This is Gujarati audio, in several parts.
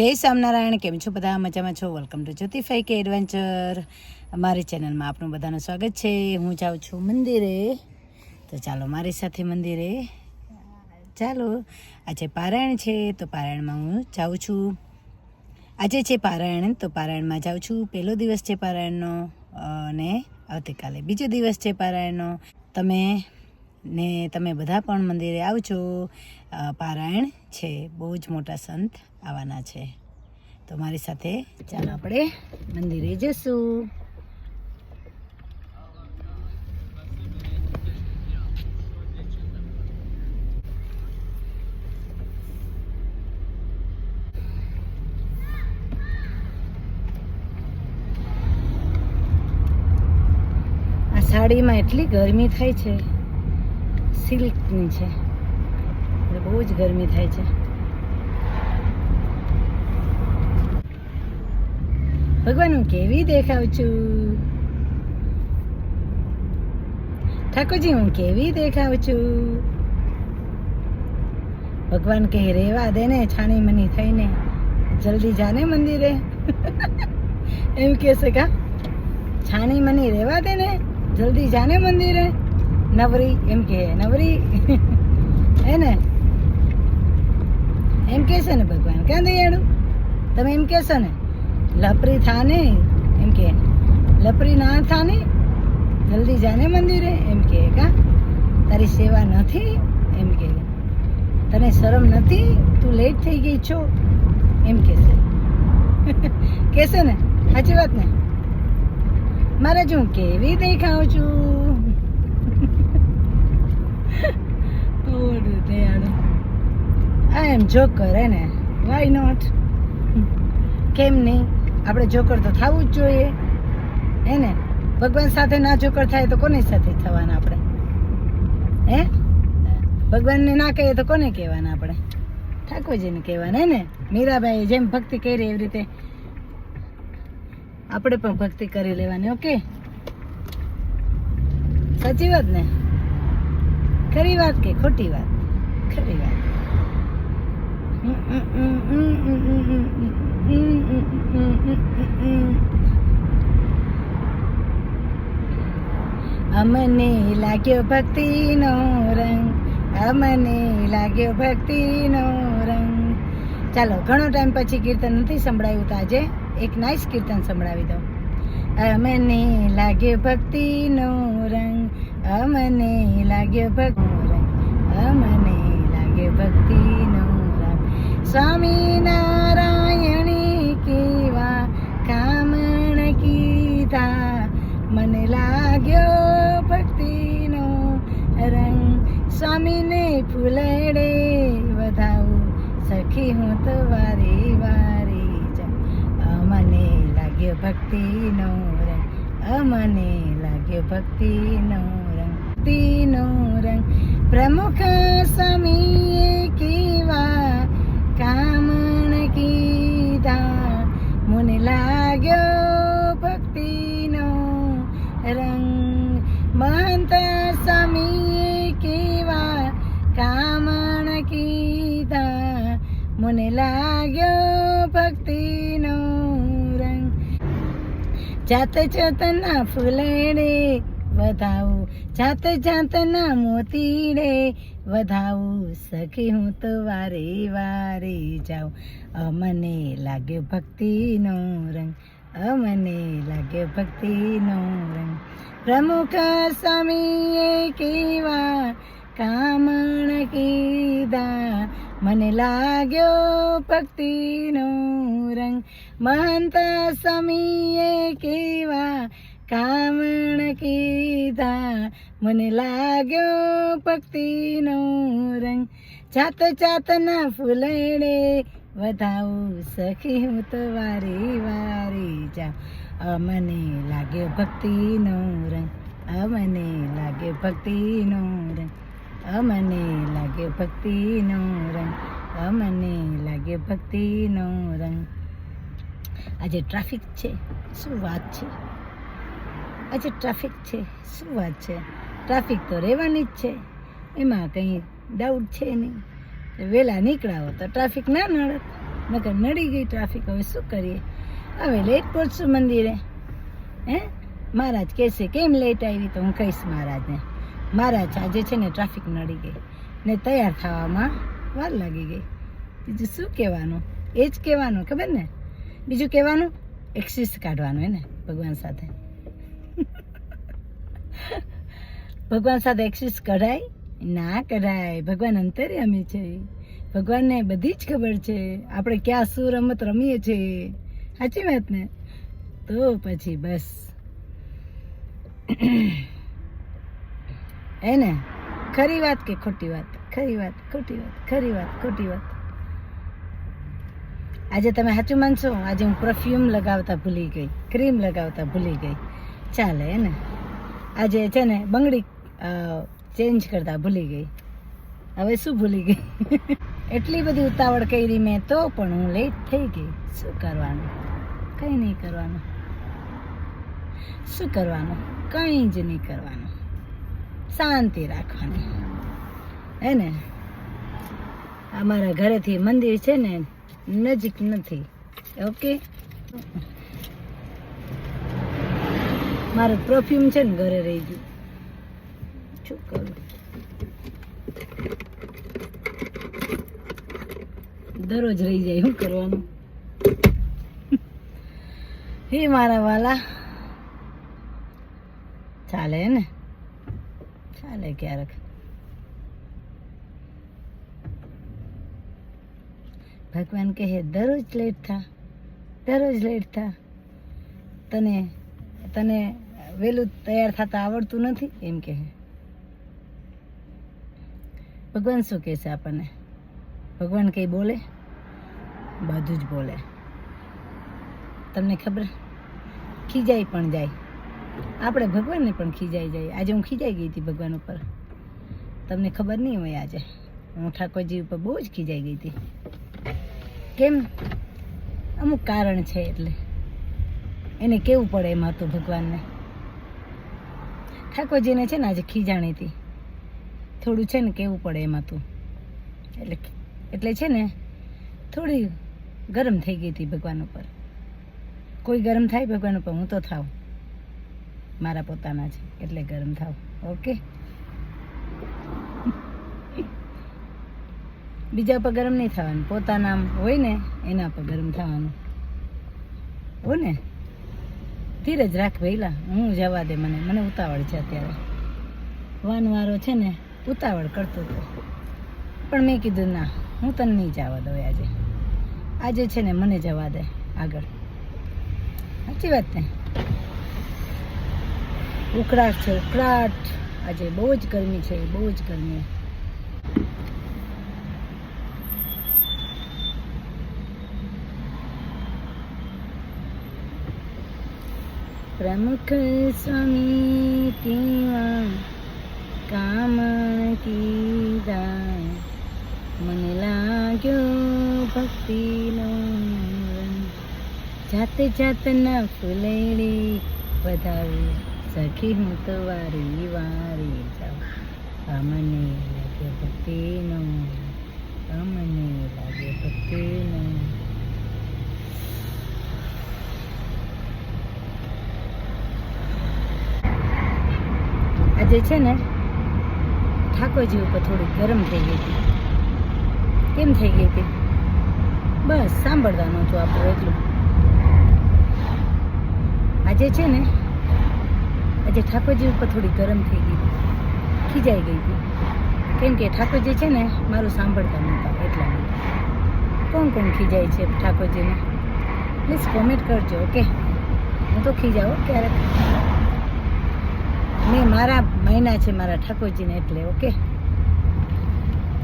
જય સ્વામિનારાયણ. કેમ છો બધા? મજામાં છો? વેલકમ ટુ જ્યોતિફાઈ કે એડવેન્ચર મારી ચેનલમાં આપનું બધાનું સ્વાગત છે. હું જાઉં છું મંદિરે. તો ચાલો, મારી સાથે મંદિરે. ચાલો, આજે પારાયણ છે, તો પારાયણમાં હું જાઉં છું. આજે છે પારાયણ, તો પારાયણમાં જાઉં છું. પહેલો દિવસ છે પારાયણનો અને આવતીકાલે બીજો દિવસ છે પારાયણનો. તમે ને તમે બધા પણ મંદિરે આવજો. પારાયણ છે. બહુ જ મોટા સંત આવવાના છે. તો મારી સાથે ચાલો આપણે મંદિરે જશું. સાડીમાં એટલી ગરમી થાય છે. સિલ્કની છે. એટલે બહુ જ ગરમી થાય છે. ભગવાન, હું કેવી દેખાવ છું? ઠાકોરજી, હું કેવી દેખાવ છું? ભગવાન કહે, રેવા દે ને છાણી મની થઈને. જલ્દી જાને મંદિરે. એમ કહેશે કા? છાણી મની રેવા દે ને? જલ્દી જાને મંદિરે. નવરી, એમ કે નવરી. હે ને? એમ કહેશે ને ભગવાન. ક્યાં દયાળુ તમે એમ કહેશો ને? લપરી થાને? એમ કે. લપરી ના થાને? જલ્દી જાને મંદિરે? એમ કે, કા? તારી સેવા નથી? એમ કે. તને શરમ નથી? તું લેટ થઈ ગઈ છો? એમ કહેશે કહેશે ને? સાચી વાત ને? મારે જો હું કેવી દેખાઉં છું? ઓડું દયાળુ આઈ એમ જોકર હે ને. વાય નોટ કેમ નહીં? આપણે જોકર તો થવું જ જોઈએ. હે ને? ભગવાન સાથે ના જોકર થાય તો કોની સાથે થવાના આપણે? હે? ભગવાનને ના કહીએ તો કોને કહેવાના આપણે? ઠાકોરજીને કહેવાના, હે ને? મીરાબાઈએ જેમ ભક્તિ કરી એવી રીતે આપણે પણ ભક્તિ કરી લેવાની ઓકે સાચી વાત ને? ખરી વાત કે ખોટી વાત? ખરી વાત. અમને લાગ્યો ભક્તિનો રંગ, અમને લાગ્યો ભક્તિનો રંગ. ચાલો, ઘણો ટાઈમ પછી કીર્તન નથી સંભળાયું તો આજે એક નાઇસ કીર્તન સંભળાવી દઉં. અમને લાગ્યો ભક્તિનો રંગ, અમને લાગ્યો ભક્તિનો રંગ લાગે ભક્તિનો રંગ. સ્વામી નારાયણી કેવા કામણ કીધા? મને લાગ્યો ભક્તિનો રંગ. સ્વામીને ફૂલડે વધાવું. સખી હું તો વારી વારી જાઉં. અમને લાગ્યો ભક્તિનો રંગ. અમને લાગ્યો ભક્તિનો રંગ. ભક્તિનો રંગ. પ્રમુખ સ્વામીએ કેવા કામણ કીધા? મને લાગ્યો ભક્તિનો રંગ. મહંત સ્વામીએ કેવા કામણ કીધા? મને લાગ્યો ભક્તિનો રંગ. જાત જાતના ફૂલેડે વધાવું. જાત ના મોતી રે વધાવું સખી હું તો વારે વારે જાઉં. અમને લાગ્યો ભક્તિનો રંગ, અમને લાગ્યો ભક્તિનો રંગ. પ્રમુખ સ્વામીએ કેવા કામણ કીધા, મને લાગ્યો ભક્તિનો રંગ. મહંત સ્વામીએ કેવા કામણ કીધા. મને લાગ્યો ભક્તિનો રંગ. જાત જાતના ફૂલડે વધાવું સખી હું તો વારી વારી જા અમને લાગ્યો ભક્તિનો રંગ. અમને લાગ્યો ભક્તિનો રંગ. અમને લાગ્યો ભક્તિનો રંગ. અમને લાગ્યો ભક્તિનો રંગ. આજે ટ્રાફિક છે. શું વાત છે? આજે ટ્રાફિક છે. શું વાત છે? ટ્રાફિક તો રહેવાની જ છે. એમાં કંઈ ડાઉટ છે નહીં. વહેલા નીકળાવો તો ટ્રાફિક ના નડે. નકર નડી ગઈ ટ્રાફિક, હવે શું કરીએ? હવે લેટ પહોંચશું મંદિરે. હે? મહારાજ કહેશે, કેમ લેટ આવી? તો હું કહીશ મહારાજને, મહારાજ, આજે છે ને ટ્રાફિક નડી ગઈ. ને તૈયાર થવામાં વાર લાગી ગઈ. બીજું શું કહેવાનું? એ જ કહેવાનું, ખબર ને? બીજું કહેવાનું? એક્સિસ કાઢવાનું, હે ને? ભગવાન સાથે. ભગવાન સાથે એક્સિસ કરાય? ના કઢાય ભગવાન અંતર્યામી છે. ભગવાનને બધી જ ખબર છે. આપણે ક્યાં શું રમત રમીએ છીએ. સાચી વાત ને? તો પછી બસ. હે ને? ખરી વાત કે ખોટી વાત? ખરી વાત, ખોટી વાત, ખરી વાત, ખોટી વાત. આજે તમે સાચું માનશો? આજે હું પરફ્યુમ લગાવતા ભૂલી ગઈ ક્રીમ લગાવતા ભૂલી ગઈ. ચાલે હે આજે છે ને બંગડી ચેન્જ કરતા ભૂલી ગઈ. હવે શું ભૂલી ગઈ? એટલી બધી ઉતાવળ કરી મેં તો પણ હું લેટ થઈ ગઈ. શું કરવાનું? કંઈ નહીં કરવાનું. શું કરવાનું? કંઈ જ નહીં કરવાનું. શાંતિ રાખવાની. હે ને? અમારા ઘરેથી મંદિર છે ને, નજીક નથી. ઓકે મારું પરફ્યુમ છે ને, ઘરે રહી ગયું. શું કરું? દરરોજ રહી જાય શું કરવાનું. હે મારા વાલા. ચાલે ને? ચાલે ક્યારેક. ભગવાન કહે, દરરોજ લેટ થા. દરરોજ લેટ થા. તને તને વહેલું તૈયાર થતા આવડતું નથી? એમ કહે. ભગવાન શું કહે છે આપણને? ભગવાન કંઈ બોલે? બધું જ બોલે. તમને ખબર? ખીજાઈ પણ જાય. આપણે ભગવાનને પણ ખીજાઈ જાય. આજે હું ખીજાઈ ગઈ હતી ભગવાન ઉપર. તમને ખબર નહીં હોય આજે. હું ઠાકોરજી ઉપર બહુ જ ખીજાઈ ગઈ હતી. કેમ? અમુક કારણ છે એટલે. એને કેવું પડે એમાં તો ભગવાનને. ઠાકોરજીને છે ને આજે ખીજાણી હતી. થોડું છે ને કેવું પડે એમાં તું. એટલે એટલે છે ને, થોડી ગરમ થઈ ગઈ હતી ભગવાન ઉપર. કોઈ ગરમ થાય ભગવાન ઉપર, હું તો થાવ. મારા પોતાના છે, એટલે ગરમ થાવ. ઓકે? બીજા પર ગરમ નહીં થવાનું. પોતાના હોય ને, એના પર ગરમ થવાનું. હો ને? ધીરજ રાખ ભઈલા. હું જવા દે મને. મને ઉતાવળ છે અત્યારે. વાનવારો છે ને ઉતાવળ કરતો હતો. પણ મેં કીધું, ના, હું તને નહીં જવા દઉં આજે. આજે છે ને મને જવા દે, આગળ. સાચી વાત ને? ઉકળાટ છે, ઉકળાટ. આજે બહુ જ ગરમી છે, બહુ જ ગરમી. પ્રમુખ સ્વામી કેવા કામ કીધા મને લાગ્યો ભક્તિનો. જાતે જાતના ફૂલેણી વધાવી સખી હું તો વારી વારી જાઉં અમને મને લાગે ભક્તિનો આ મને લાગે ભક્તિનો આજે છે ને ઠાકોરજી ઉપર થોડી ગરમ થઈ ગઈ હતી. કેમ થઈ ગઈ હતી? બસ સાંભળવાનું હતું આપણું એટલું. આજે છે ને, આજે ઠાકોરજી ઉપર થોડી ગરમ થઈ ગઈ હતી. ખીજાઈ ગઈ હતી. કેમ કે ઠાકોરજી છે ને, મારું સાંભળતા નહોતા એટલા માટે. કોણ કોણ ખીજાય છે ઠાકોરજીને? પ્લીઝ કોમેન્ટ કરજો ઓકે હું તો ખીજાવો ક્યારેક. મેં મારા મહિના છે મારા ઠાકોરજીને એટલે, ઓકે?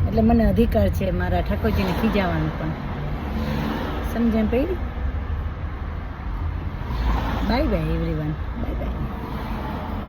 એટલે મને અધિકાર છે મારા ઠાકોરજીને ખીજાવાનું પણ. સમજણ પડી? Bye bye everyone bye bye